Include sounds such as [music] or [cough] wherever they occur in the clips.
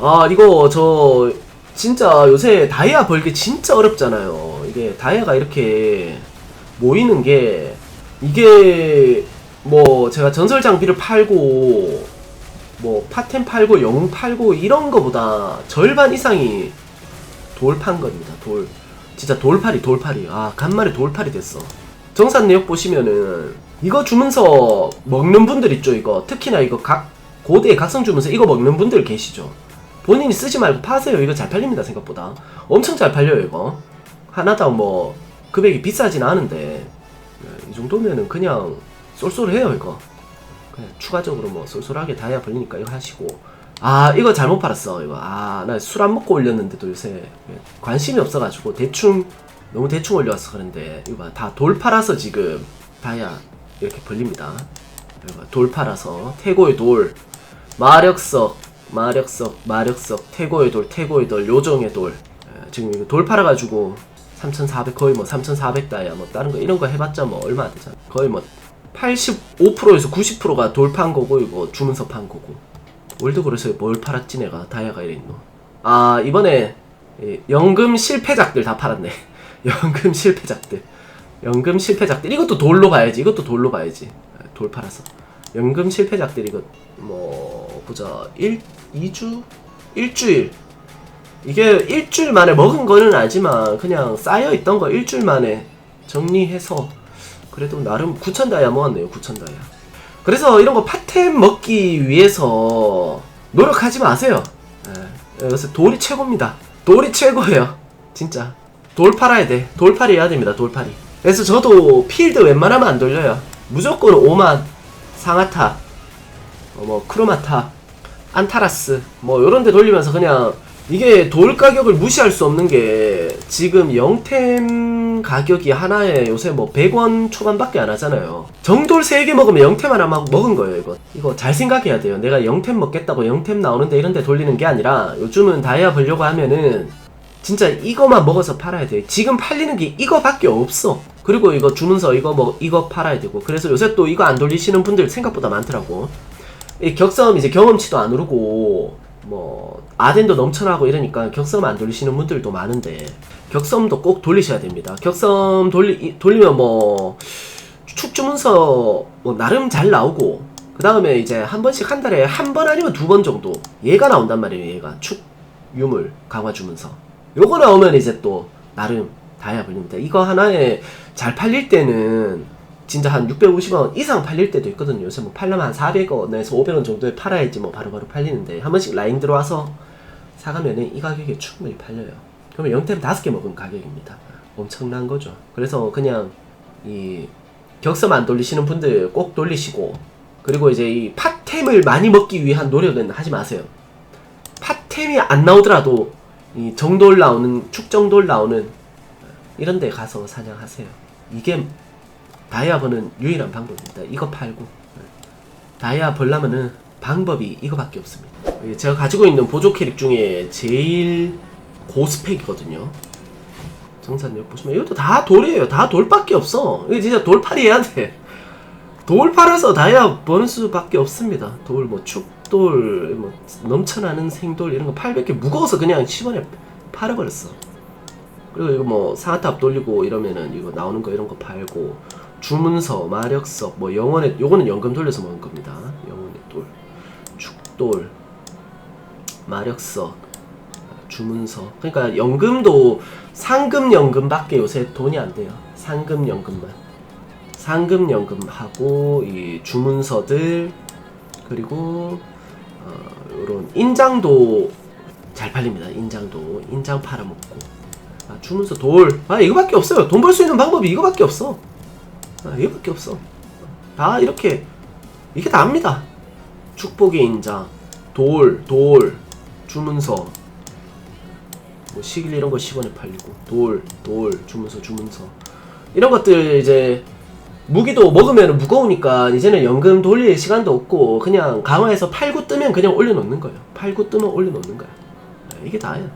아 이거 저 진짜 요새 다이아 벌기 진짜 어렵잖아요. 이게 다이아가 이렇게 모이는 게 이게 뭐 제가 전설 장비를 팔고 뭐 파템 팔고 영웅 팔고 이런 거보다 절반 이상이 돌판 겁니다. 돌 진짜 돌팔이 돌팔이 아 간만에 돌팔이 됐어. 정산 내역 보시면은 이거 주면서 먹는 분들 있죠 이거 특히나 이거 각 고대의 각성 주면서 이거 먹는 분들 계시죠. 본인이 쓰지 말고 파세요. 이거 잘 팔립니다 생각보다. 엄청 잘 팔려요 이거. 하나당 뭐 금액이 비싸진 않은데 네, 이 정도면은 그냥 쏠쏠해요 이거. 그냥 추가적으로 뭐 쏠쏠하게 다이아 벌리니까 이거 하시고 아 이거 잘못 팔았어 이거 아 나 술 안 먹고 올렸는데도 요새 관심이 없어가지고 대충 너무 대충 올려왔어 그런데 이거 봐 다 돌 팔아서 지금 다이아 이렇게 벌립니다 돌 팔아서 태고의 돌 마력석 마력석 마력석 태고의 돌 태고의 돌 요정의 돌. 에, 지금 이거 돌 팔아가지고 3,400 거의 뭐 3,400 다이아 뭐 다른 거 이런 거 해봤자 뭐 얼마 안 되잖아. 거의 뭐 85%에서 90%가 돌판 거고 이거 주문서 판 거고. 월드그래서 뭘 팔았지 내가? 다이아가 이래 있노. 아 이번에 이 연금 실패작들 다 팔았네. [laughs] 연금 실패작들. 연금 실패작들. 이것도 돌로 봐야지. 이것도 돌로 봐야지. 아, 돌 팔아서. 연금 실패작들 이거 뭐 보자. 1 2주? 일주일. 이게 일주일 만에 먹은 거는 아니지만 그냥 쌓여 있던 거 일주일 만에 정리해서 그래도 나름 9천 다이아 모았네요 9천 다이아. 그래서 이런 거 파템 먹기 위해서 노력하지 마세요. 예, 요새 돌이 최고입니다. 돌이 최고예요. 진짜. 돌 팔아야 돼. 돌팔이 해야 됩니다 돌팔이. 그래서 저도 필드 웬만하면 안 돌려요. 무조건 오만 상아타. 어, 뭐 크로마타 안타라스 뭐 요런 데 돌리면서 그냥 이게 돌 가격을 무시할 수 없는 게 지금 영템 가격이 하나에 요새 뭐 100원 초반밖에 안 하잖아요. 정돌 3개 먹으면 영템 하나 막 먹은 거예요, 이거. 이거 잘 생각해야 돼요. 내가 영템 먹겠다고 영템 나오는데 이런 데 돌리는 게 아니라 요즘은 다이아 벌려고 하면은 진짜 이거만 먹어서 팔아야 돼. 지금 팔리는 게 이거밖에 없어. 그리고 이거 주문서 이거 뭐 이거 팔아야 되고. 그래서 요새 또 이거 안 돌리시는 분들 생각보다 많더라고. 이 격섬 이제 경험치도 안 오르고 뭐 아덴도 넘쳐나고 이러니까 격섬 안 돌리시는 분들도 많은데 격섬도 꼭 돌리셔야 됩니다. 격섬 돌리 이- 돌리면 뭐 축주문서 뭐 나름 잘 나오고 그 다음에 이제 한 번씩 한 달에 한 번 아니면 두 번 정도 얘가 나온단 말이에요. 얘가 축 유물 강화 주문서 요거 나오면 이제 또 나름 다이아 불립니다. 이거 하나에 잘 팔릴 때는 진짜 한 650원 이상 팔릴 때도 있거든요. 요새 뭐 팔려면 한 400원에서 500원 정도에 팔아야지 뭐 바로바로 팔리는데 한 번씩 라인 들어와서 사가면은 이 가격에 충분히 팔려요. 그러면 영템 5개 먹은 가격입니다. 엄청난 거죠. 그래서 그냥 이 격섬 안 돌리시는 분들 꼭 돌리시고 그리고 이제 이 팥템을 많이 먹기 위한 노력은 하지 마세요. 팥템이 안 나오더라도 이 정돌 나오는 축정돌 나오는 이런 데 가서 사냥하세요. 이게 다이아 버는 유일한 방법입니다. 이거 팔고 다이아 벌려면은 방법이 이거밖에 없습니다. 이게 제가 가지고 있는 보조 캐릭 중에 제일 고스펙이거든요. 정산력 보시면 이것도 다 돌이에요. 다 돌밖에 없어. 이거 진짜 돌팔이 해야 돼. 돌 팔아서 다이아 버는 수밖에 없습니다. 돌 뭐 축돌 뭐 넘쳐나는 생돌 이런 거 800개 무거워서 그냥 10원에 팔아버렸어. 그리고 이거 뭐 상하탑 돌리고 이러면은 이거 나오는 거 이런 거 팔고 주문서, 마력석, 뭐 영원의 요거는 연금 돌려서 먹은 겁니다. 영원의 돌, 축돌, 마력석, 주문서. 그러니까 연금도 상금 연금밖에 요새 돈이 안 돼요. 상금 연금만. 상금 연금하고 이 주문서들 그리고 어, 요런 인장도 잘 팔립니다. 인장도 인장 팔아먹고 아, 주문서 돌. 아, 이거밖에 없어요. 돈 벌 수 있는 방법이 이거밖에 없어. 아, 이거밖에 없어. 다 이렇게, 이게 다입니다. 축복의 인장, 돌, 돌, 주문서, 뭐 시길 이런 거 10원에 팔리고, 돌, 돌, 주문서, 주문서. 이런 것들 이제, 무기도 먹으면 무거우니까 이제는 연금 돌릴 시간도 없고, 그냥 강화해서 팔고 뜨면 그냥 올려놓는 거예요. 팔고 뜨면 올려놓는 거야. 아, 이게 다야.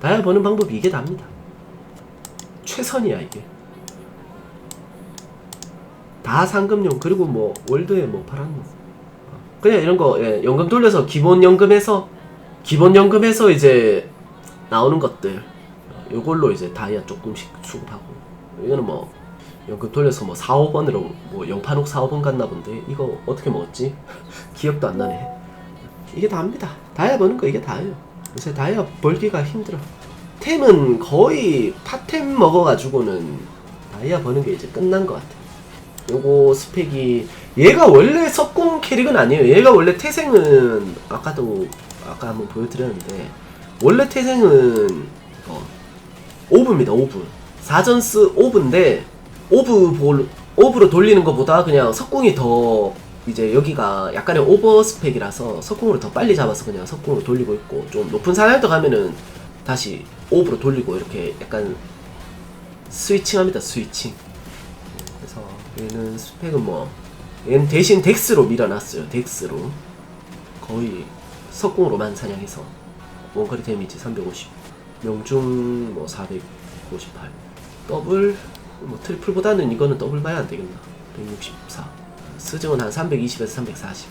다야 버는 방법이 이게 답니다. 최선이야 이게. 다 상금용 그리고 뭐 월드에 뭐 팔았노. 어, 그냥 이런 거 예, 연금 돌려서 기본 연금에서 기본 연금에서 이제 나오는 것들. 요걸로 이제 다이아 조금씩 수급하고. 이거는 뭐 연금 돌려서 뭐 4, 5번으로 뭐 영판옥 4, 5번 갔나 본데 이거 어떻게 먹었지? [laughs] 기억도 안 나네. 이게 다입니다. 다이아 버는 거 이게 다예요. 요새 다이아 벌기가 힘들어. 템은 거의 탑템 먹어가지고는 다이아 버는 게 이제 끝난 것 같아 요거 스펙이 얘가 원래 석공 캐릭은 아니에요. 얘가 원래 태생은 아까도 아까 한번 보여드렸는데 원래 태생은 어, 오브입니다 오브. 사전스 오브인데 오브 볼 오브로 돌리는 것보다 그냥 석궁이 더 이제 여기가 약간의 오버 스펙이라서 석궁으로 더 빨리 잡아서 그냥 석궁으로 돌리고 있고 좀 높은 사냥터 가면은 다시 오브로 돌리고 이렇게 약간 스위칭합니다 스위칭. 그래서 얘는 스펙은 뭐 얘는 대신 덱스로 밀어놨어요 덱스로. 거의 석궁으로만 사냥해서. 원거리 데미지 350 명중 뭐 458 더블 뭐 트리플보다는 이거는 더블 봐야 안 되겠나. 164 스증은 한 320에서 340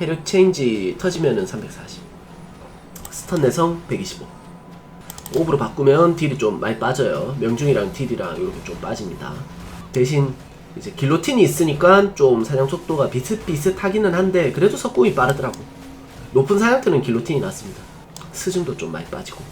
해력 체인지 터지면은 340 스턴 내성 125 오브로 바꾸면 딜이 좀 많이 빠져요. 명중이랑 딜이랑 이렇게 좀 빠집니다. 대신 이제 길로틴이 있으니까 좀 사냥 속도가 비슷비슷하기는 한데 그래도 석궁이 빠르더라고. 높은 사냥터는 길로틴이 낫습니다. 스증도 좀 많이 빠지고